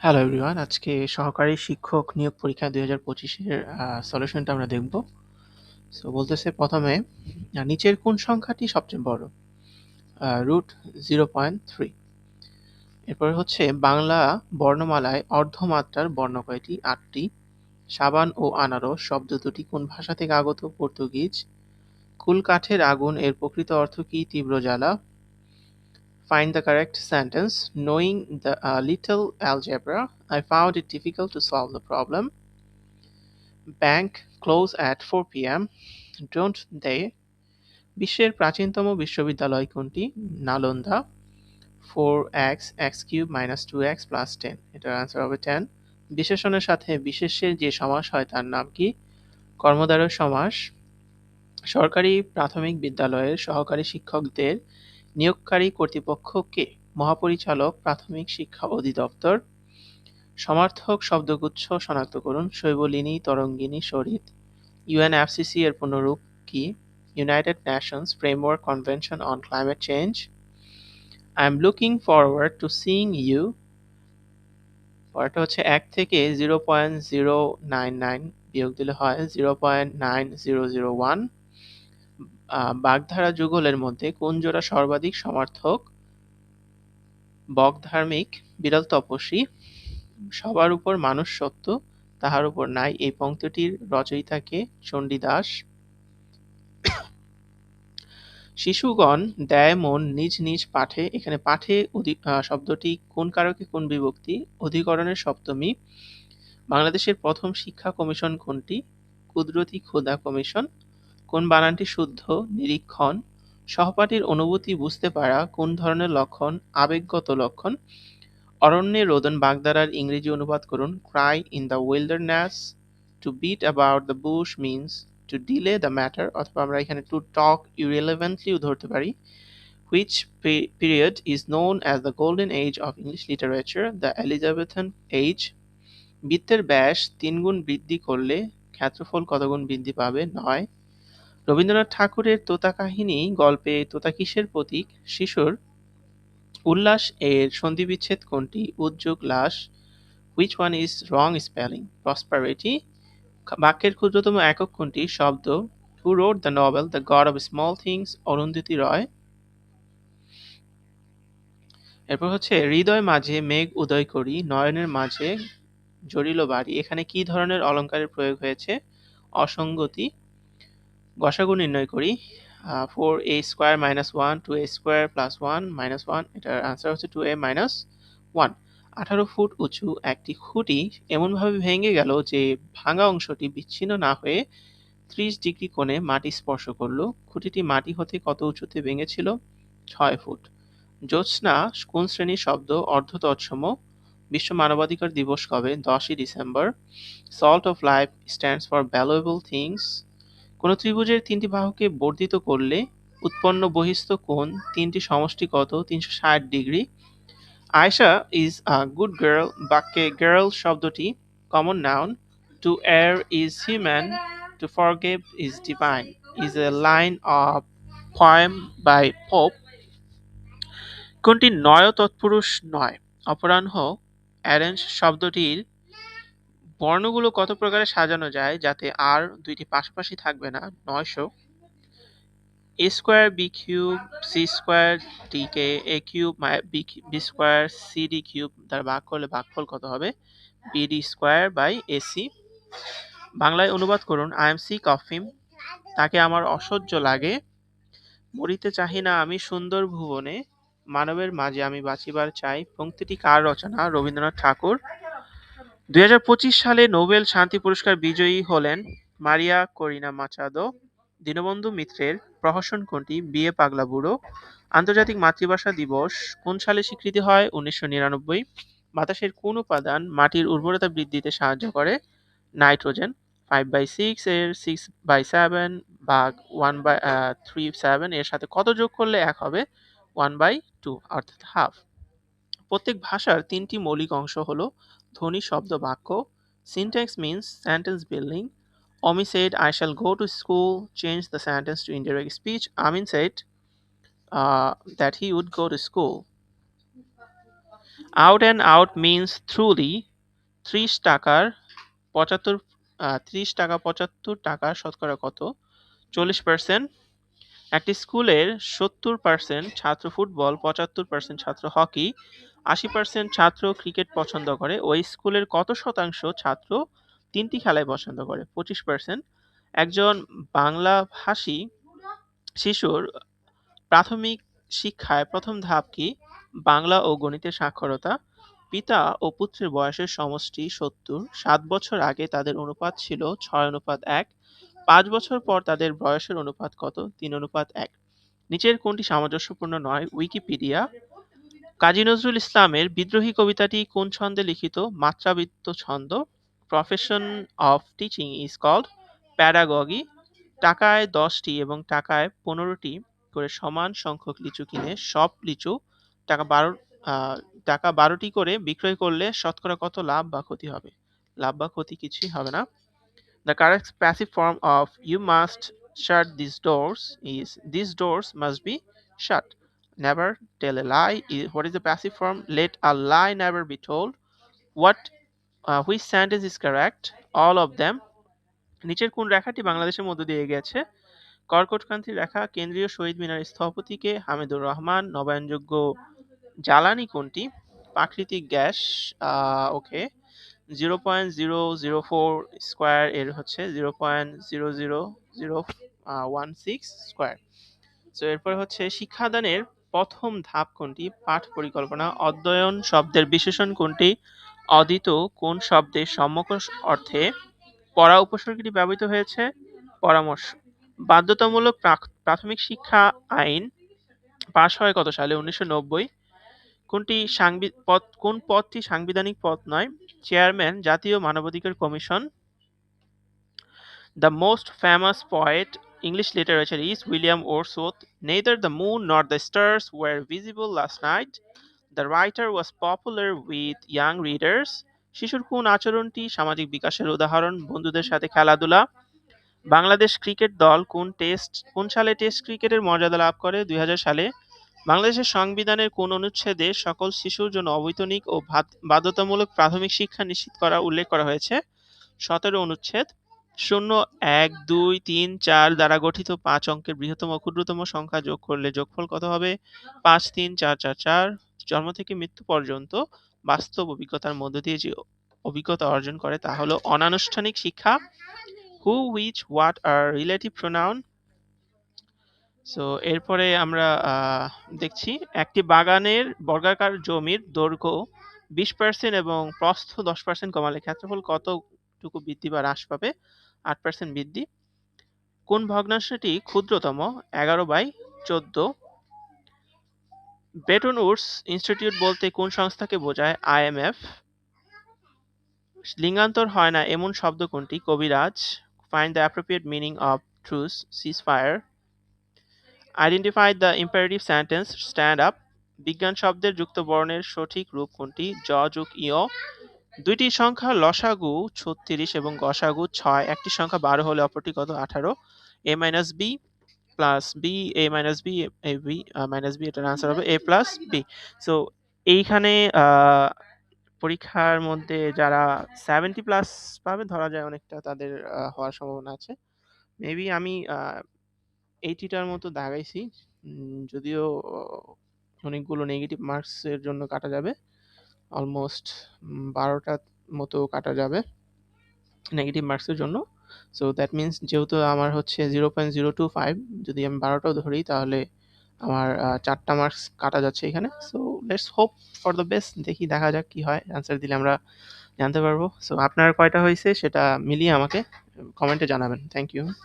Hello everyone আজকে সহকারী শিক্ষক নিয়োগ পরীক্ষা দুই হাজার পঁচিশের সলিউশনটা আমরা দেখব। সো বলতেছে প্রথমে নিচের কোন সংখ্যাটি সবচেয়ে বড়? রুট জিরো পয়েন্ট থ্রি এরপরে হচ্ছে, বাংলা বর্ণমালায় অর্ধমাত্রার বর্ণ কয়টি? আটটি। সাবান ও আনারস শব্দ দুটি কোন ভাষা থেকে আগত? পর্তুগিজ। কুলকাঠের আগুন, এর প্রকৃত অর্থ কি? তীব্র জ্বালা। Find the correct sentence. Knowing the uh, little algebra, I found it difficult to solve the problem. Bank close at 4 p.m. Don't they? বিশ্বের প্রাচীনতম বিশ্ববিদ্যালয় কোনটি Nalanda four x x cube minus two x plus ten এটার answer হবে ten বিশেষণের সাথে বিশেষের যে সমাস হয় তার নাম কি কর্মদ্বারয় সমাস সরকারি প্রাথমিক বিদ্যালয়ের সহকারী শিক্ষকদের নিয়োগকারী কর্তৃপক্ষকে মহাপরিচালক, প্রাথমিক শিক্ষা অধিদপ্তর, সমার্থক শব্দগুচ্ছ শনাক্ত করুন। শৈবলিনী তরঙ্গিনী শরীর ইউএনএফসিসি এর পুনরূপ কি? United Nations Framework Convention on Climate Change. I am looking forward to seeing you. পরেরটা হচ্ছে এক থেকে zero point zero nine nine বিয়োগ দিলে হয় zero point nine zero zero one. বাগধারা যুগলের মধ্যে কোন জোড়া সর্বাধিক সমর্থক বকধার্মিক বিরল তপস্বী, সবার উপর মানুষ সত্য, তাহার উপর নাই। এই পংক্তিটির রচয়িতাকে চণ্ডীদাস। শিশুগণ দেয় মন নিজ নিজ পাঠে। এখানে পাঠে শব্দটি কোন কারকে কোন বিভক্তি? অধিকরণের সপ্তমী। বাংলাদেশের প্রথম শিক্ষা কমিশন কোনটি? কুদরতি খোদা কমিশন। কোন বানানটি শুদ্ধ, নিরীক্ষণ? সহপাঠীর অনুভূতি বুঝতে পারা কোন ধরনের লক্ষণ, আবেগগত লক্ষণ? অরণ্যে রোদন বাগদারার ইংরেজি অনুবাদ করুন cry in the wilderness to beat about the bush means to delay the matter অথবা আমরা এখানে টু টক ইরেলেভেন্টলিও ধরতে পারি। Which period is known as the golden age of English literature the Elizabethan age বৃত্তের ব্যাস তিন গুণ বৃদ্ধি করলে ক্ষেত্রফল কত গুণ বৃদ্ধি পাবে? নয়। রবীন্দ্রনাথ ঠাকুরের তোতা কাহিনী গল্পে তোতা কিসের প্রতীক শিশুর উল্লাস এর সন্ধিবিচ্ছেদ কোনটি? উদ্যোগ, লাশ which one is wrong spelling prosperity বাক্যের ক্ষুদ্রতম একক কোনটি? শব্দ who wrote the novel the God of small things Arundhati Roy. এরপর হচ্ছে, হৃদয় মাঝে মেঘ উদয় করি, নয়নের মাঝে জড়িল বাড়ি। এখানে কি ধরনের অলঙ্কারের প্রয়োগ হয়েছে? অসঙ্গতি গসাগু নির্ণয় করি four A square minus one two A square plus one minus one এটার আনসার হচ্ছে টু এ মাইনাস ওয়ান আঠারো ফুট উঁচু একটি খুঁটি এমনভাবে ভেঙে গেল যে ভাঙা অংশটি বিচ্ছিন্ন না হয়ে ত্রিশ ডিগ্রি কোণে মাটি স্পর্শ করল। খুঁটিটি মাটি হতে কত উঁচুতে ভেঙেছিল? ছয় ফুট। জ্যোৎস্না কোন শ্রেণির শব্দ? অর্ধ তৎসম বিশ্ব মানবাধিকার দিবস কবে? দশই December. Salt of life stands for valuable things কোনো ত্রিভুজের তিনটি বাহুকে বর্ধিত করলে উৎপন্ন বহিস্থ কোণ তিনটি সমষ্টি কত? তিনশো ষাট degree. Ayesha is a good girl বাক্যে গার্ল শব্দটি common noun to err is human to forgive is divine is a line of poem by Pope কোনটি নয় তৎপুরুষ নয়? অপরাহ্ন অ্যারেঞ্জ শব্দটির বর্ণগুলো কত প্রকারে সাজানো যায় যাতে আর দুইটি পাশাপাশি থাকবে না? নয়শো। A square, b cube, c square, d K, a cube b square, c, d cube তার ভাগ করলে ভাগফল কত হবে? বিডি স্কোয়ার বাই এসি বাংলায় অনুবাদ করুন, আই এম সি কফিম। তাকে আমার অসহ্য লাগে। মরিতে চাহি না আমি সুন্দর ভুবনে। মানবের মাঝে আমি বাঁচিবার চাই। পংক্তিটি কার রচনা? রবীন্দ্রনাথ ঠাকুর। দুই হাজার পঁচিশ সালে নোবেল শান্তি পুরস্কার বিজয়ী হলেন মারিয়া করিনা মাচাদো, দীনবন্ধু মিত্রের প্রহসন কোনটি বিয়ে পাগলা বুড়ো। আন্তর্জাতিক মাতৃভাষা দিবস কোন সালে স্বীকৃতি হয়? উনিশশো নিরানব্বই। বাতাসের কোন উপাদান মাটির উর্বরতা বৃদ্ধিতে সাহায্য করে? নাইট্রোজেন ফাইভ বাই সিক্স এর সিক্স বাই সেভেন ভাগ ওয়ান বাই থ্রি সেভেন এর সাথে কত যোগ করলে এক হবে? ওয়ান বাই টু অর্থাৎ হাফ প্রত্যেক ভাষার তিনটি মৌলিক অংশ হলো ধ্বনি শব্দ বাক্য syntax means sentence building Ami said I shall go to school change the sentence to ইন্ডিয়ার speech Amin said that he would go to school out and out means thoroughly ত্রিশ টাকার পঁচাত্তর ত্রিশ টাকা পঁচাত্তর টাকা শতকরা কত? চল্লিশ পার্সেন্ট একটি স্কুলের সত্তর পার্সেন্ট ছাত্র ফুটবল, পঁচাত্তর পার্সেন্ট ছাত্র হকি, আশি পার্সেন্ট ছাত্র ক্রিকেট পছন্দ করে। ওই স্কুলের কত শতাংশ ছাত্র তিনটি খেলায় পছন্দ করে? পঁচিশ পার্সেন্ট একজন বাংলাভাষী শিশুর প্রাথমিক শিক্ষায় প্রথম ধাপ কি? বাংলা ও গণিতের সাক্ষরতা। পিতা ও পুত্রের বয়সের সমষ্টি সত্তর। সাত বছর আগে তাদের অনুপাত ছিল ছয় অনুপাত এক। পাঁচ বছর পর তাদের বয়সের অনুপাত কত? তিন অনুপাত এক। নিচের কোনটি সামঞ্জস্যপূর্ণ নয়? উইকিপিডিয়া। কাজী নজরুল ইসলামের বিদ্রোহী কবিতাটি কোন ছন্দে লিখিত? মাত্রাবৃত্ত ছন্দ। Profession of teaching is called pedagogy টাকায় দশটি এবং টাকায় পনেরোটি করে সমান সংখ্যক লিচু কিনে সব লিচু টাকা বারো টাকা বারোটি করে বিক্রয় করলে শতকরা কত লাভ বা ক্ষতি হবে? লাভ বা ক্ষতি কিছুই হবে না। The correct passive form of you must shut these doors is these doors must be shut. Never tell a lie. What is the passive form? Let a lie never be told. What uh, which sentence is correct? All of them. নিচের কোন রেখাটি বাংলাদেশের মধ্য দিয়ে গেছে কর্কটক্রান্তির রেখা কেন্দ্রীয় শহীদ মিনার স্থপতিকে হামিদুর রহমান নবায়নযোগ্য জ্বালানি কোনটি প্রাকৃতিক gas okay zero point zero zero four square এর হচ্ছে zero point zero zero zero one six square তো এরপর হচ্ছে শিক্ষাদানের প্রথম ধাপ কোনটি? পাঠ পরিকল্পনা, অধ্যয়ন শব্দের বিশেষণ কোনটি? অদিত কোন শব্দের সম্যক অর্থে পড়া উপসর্গটি ব্যবহৃত হয়েছে? পরামর্শ, বাধ্যতামূলক প্রাথমিক শিক্ষা আইন পাশ হয় কত সালে? উনিশশো নব্বই। কোনটি সাংবি- পদ, কোন পদটি সাংবিধানিক পদ নয়? চেয়ারম্যান, জাতীয় মানবাধিকার commission the most famous poet English literature is William Wordsworth neither the moon not the stars were visible last night the writer was popular with young readers শিশুর কোন আচরণটি সামাজিক বিকাশের উদাহরণ, বন্ধুদের সাথে খেলাধুলা, বাংলাদেশ ক্রিকেট দল কোন টেস্ট, কোন সালে টেস্ট ক্রিকেটের মর্যাদা লাভ করে, দুই হাজার সালে বাংলাদেশের সংবিধানের কোন অনুচ্ছেদে সকল শিশুর জন্য অবৈতনিক ও বাধ্যতামূলক প্রাথমিক শিক্ষা নিশ্চিত করা উল্লেখ করা হয়েছে। সতেরো অনুচ্ছেদ, শূন্য, এক, দুই, তিন, চার দ্বারা গঠিত পাঁচ অঙ্কের বৃহত্তম ক্ষুদ্রতম সংখ্যা যোগ করলে যোগফল কত হবে? পাঁচ, তিন, চার চার চার। জন্ম থেকে মৃত্যু পর্যন্ত বাস্তব অভিজ্ঞতার মধ্য দিয়ে যে অভিজ্ঞতা অর্জন করে তা হলো অনানুষ্ঠানিক শিক্ষা। Who which what are relative pronoun so এরপরে আমরা দেখছি একটি বাগানের বর্গাকার জমির দৈর্ঘ্য বিশ পার্সেন্ট এবং প্রস্থ দশ পার্সেন্ট কমালে ক্ষেত্রফল কতটুকু বৃদ্ধি বা হ্রাস পাবে? আট পার্সেন্ট বৃদ্ধি। কোন ভগ্নাংশটি ক্ষুদ্রতম? এগারো বাই চোদ্দ। বেটন উডস ইনস্টিটিউট বলতে কোন সংস্থাকে বোঝায়? আইএমএফ লিঙ্গান্তর হয় না এমন শব্দ কোনটি? কবিরাজ। Find the appropriate meaning of truce cease fire identify the imperative sentence stand up বিজ্ঞান শব্দের যুক্ত বর্ণের সঠিক রূপ কোনটি? জ যুগ ইয়। দুইটি সংখ্যা লসাগু ছত্রিশ এবং গসাগু ছয়। একটি সংখ্যা বারো হলে অপরটি কত? আঠারো। A minus B plus B, A minus B, A B minus B এটার আনসার হবে এ প্লাস বি। সো এইখানে পরীক্ষার মধ্যে যারা সেভেন্টি প্লাস পাবে, ধরা যায় অনেকটা তাদের হওয়ার সম্ভাবনা আছে। মেবি আমি এইটিটার মতো দাগাইছি। যদিও অনেকগুলো নেগেটিভ মার্কসের জন্য কাটা যাবে। অলমোস্ট বারোটার মতো কাটা যাবে নেগেটিভ মার্কসের জন্য। সো দ্যাট মিন্স যেহেতু আমার হচ্ছে zero point zero two five যদি আমি বারোটাও ধরি তাহলে আমার চারটা মার্কস কাটা যাচ্ছে এখানে। So let's hope for the best দেখি দেখা যাক কী হয়। অ্যান্সার দিলে আমরা জানতে পারব। সো আপনার কয়টা হয়েছে সেটা মিলিয়ে আমাকে কমেন্টে জানাবেন। Thank you